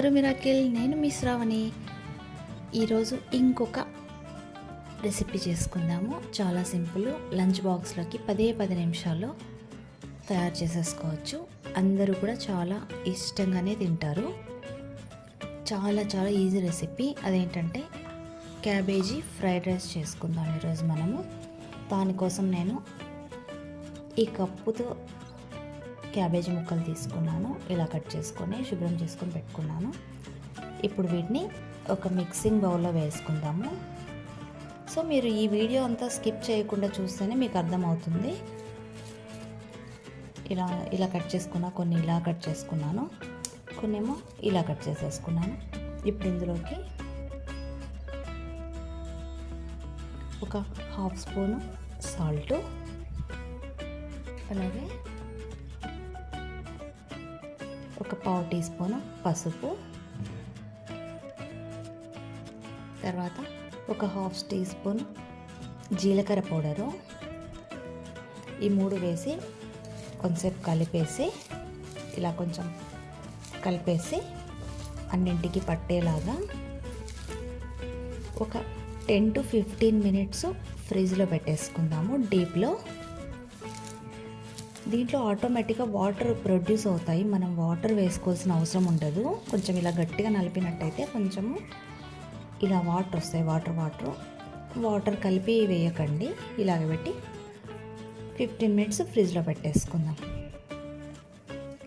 Welcome miracle? నేను మీ శ్రావణి. ఈరోజు ఇంకొక రెసిపీ చేసుకుందాము. చాలా సింపుల్. లంచ్ బాక్స్లోకి పదే పది నిమిషాల్లో తయారు చేసేసుకోవచ్చు. అందరూ కూడా చాలా ఇష్టంగానే తింటారు. చాలా చాలా ఈజీ రెసిపీ. అదేంటంటే క్యాబేజీ ఫ్రైడ్ రైస్ చేసుకుందాం ఈరోజు మనము. దానికోసం నేను ఈ కప్పుతో క్యాబేజీ ముక్కలు తీసుకున్నాను. ఇలా కట్ చేసుకొని శుభ్రం చేసుకొని పెట్టుకున్నాను. ఇప్పుడు వీటిని ఒక మిక్సింగ్ బౌల్లో వేసుకుందాము. సో మీరు ఈ వీడియో అంతా స్కిప్ చేయకుండా చూస్తేనే మీకు అర్థమవుతుంది. ఇలా ఇలా కట్ చేసుకున్నా కొన్ని ఇలా కట్ చేసుకున్నాను. కొన్నేమో ఇలా కట్ చేసేసుకున్నాను. ఇప్పుడు ఇందులోకి ఒక హాఫ్ స్పూను సాల్టు అలాగే ఒక పావు టీ స్పూను పసుపు. తర్వాత ఒక హాఫ్ టీ స్పూన్ జీలకర్ర పౌడరు. ఈ మూడు వేసి కొంచెంసేపు కలిపేసి ఇలా కొంచెం కలిపేసి అన్నింటికి పట్టేలాగా ఒక టెన్ టు ఫిఫ్టీన్ మినిట్స్ ఫ్రిడ్జ్లో పెట్టేసుకుందాము డీప్లో. దీంట్లో ఆటోమేటిక్గా వాటర్ ప్రొడ్యూస్ అవుతాయి. మనం వాటర్ వేసుకోవాల్సిన అవసరం ఉండదు. కొంచెం ఇలా గట్టిగా నలిపినట్టయితే కొంచెము ఇలా వాటర్ వస్తాయి. వాటర్ వాటర్ వాటర్ కలిపి వేయకండి. ఇలాగ పెట్టి ఫిఫ్టీన్ మినిట్స్ ఫ్రిడ్జ్లో పెట్టేసుకుందాం.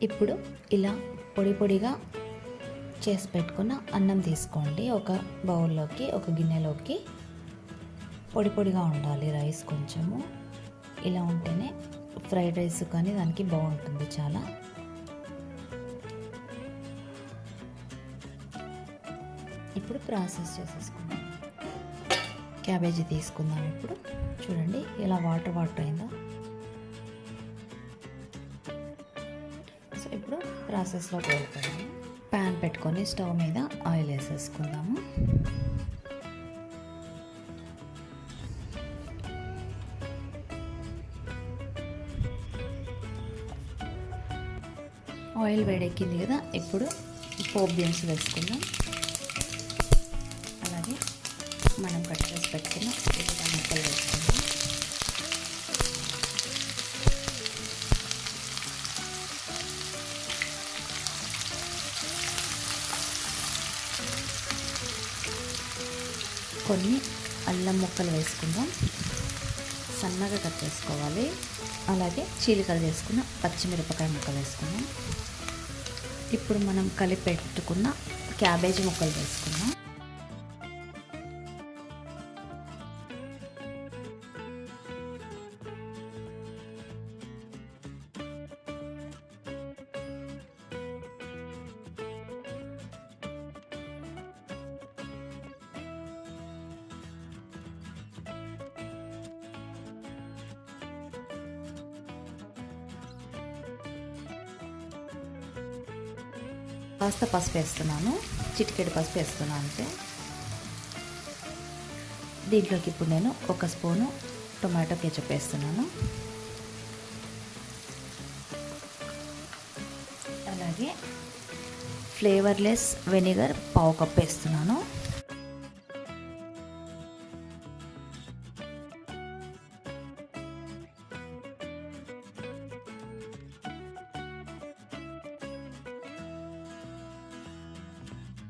ఇప్పుడు ఇలా పొడి పొడిగా చేసి పెట్టుకున్న అన్నం తీసుకోండి. ఒక బౌల్లోకి ఒక గిన్నెలోకి. పొడి పొడిగా ఉండాలి రైస్ కొంచెము. ఇలా ఉంటే ఫ్రైడ్ రైస్ కానీ దానికి బాగుంటుంది చాలా. ఇప్పుడు ప్రాసెస్ చేసేసుకుందాం. క్యాబేజీ తీసుకుందాం ఇప్పుడు. చూడండి ఇలా వాటర్ వాటర్ అయిందో? సో ఇప్పుడు ప్రాసెస్లోకి వెళ్తాము ప్యాన్ పెట్టుకొని స్టవ్ మీద ఆయిల్ వేసేసుకుందాము. ఆయిల్ వేడెక్కింది కదా ఇప్పుడు పోప్ బీన్స్ వేసుకుందాం. అలాగే మనం కట్ చేసి పెట్టుకున్న ముక్కలు వేసుకుందాం. కొన్ని అల్లం ముక్కలు వేసుకుందాం. సన్నగా కట్ చేసుకోవాలి. అలాగే చీలికలు చేసుకున్న పచ్చిమిరపకాయ ముక్కలు వేసుకున్నాం ఇప్పుడు మనం కలిపి పెట్టుకున్న క్యాబేజీ ముక్కలు వేసుకున్నాం కాస్త పసుపు వేస్తున్నాను. చిటికెడు పసుపు వేస్తున్నాను అంతే. దీంట్లోకి ఇప్పుడు నేను ఒక స్పూను టొమాటో కెచప్ వేస్తున్నాను. అలాగే ఫ్లేవర్లెస్ వెనిగర్ పావు కప్పు వేస్తున్నాను.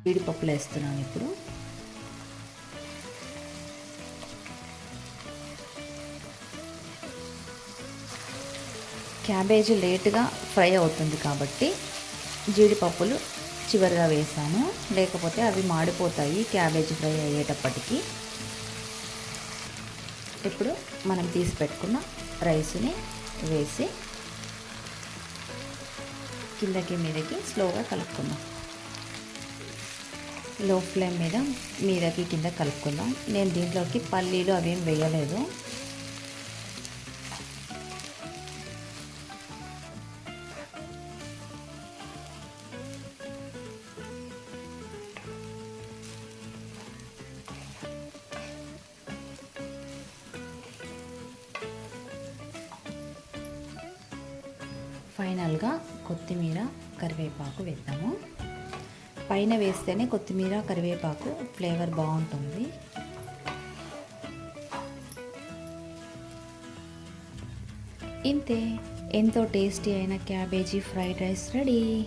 జీడిపప్పులు వేస్తున్నాను ఇప్పుడు. క్యాబేజీ లేటుగా ఫ్రై అవుతుంది కాబట్టి జీడిపప్పులు చివరిగా వేసాను. లేకపోతే అవి మాడిపోతాయి క్యాబేజీ ఫ్రై అయ్యేటప్పటికి. ఇప్పుడు మనం తీసి పెట్టుకున్న రైస్ని వేసి కిందకి మీదకి స్లోగా కలుపుకుందాం. లో ఫ్లేమ్ మీద మీదకి కింద కలుపుకుందాం. నేను దీంట్లోకి పల్లీలు అవేం వేయలేదు. ఫైనల్గా కొత్తిమీర కరివేపాకు వేద్దాము. పైన వేస్తేనే కొత్తిమీర కరివేపాకు ఫ్లేవర్ బాగుంటుంది. ఇంతే. ఎంతో టేస్టీ అయిన క్యాబేజీ ఫ్రైడ్ రైస్ రెడీ.